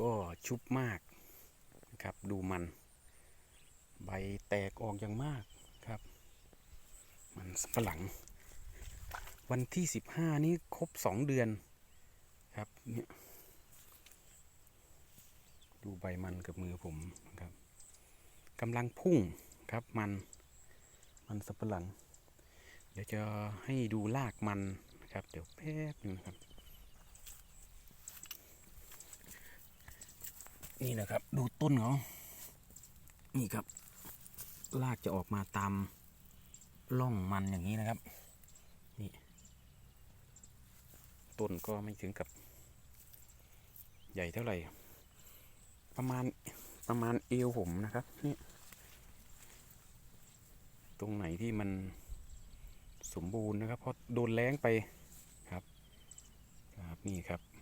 ก็ชุบมากนะครับ ดูมัน ใบแตกออกอย่างมากครับ มันสำปะหลัง วันที่สิบห้านี้ครบสองเดือนครับเนี่ยดูใบมันกับมือผมครับกำลังพุ่งครับมันมันสับปะหลัง เดี๋ยวจะให้ดูรากมันนะครับ เดี๋ยวแป๊บนึงนะครับ นี่นะครับ ดูต้นเขานี่ครับรากจะออกมาตามร่องมันอย่างนี้นะครับ นี่ ต้นก็ไม่ถึงกับ ใหญ่เท่าไหร่ ประมาณประมาณเอวผมนะครับนี่ตรงไหนที่มันสมบูรณ์นะครับเพราะโดนแล้งไปครับ ครับนี่ครับ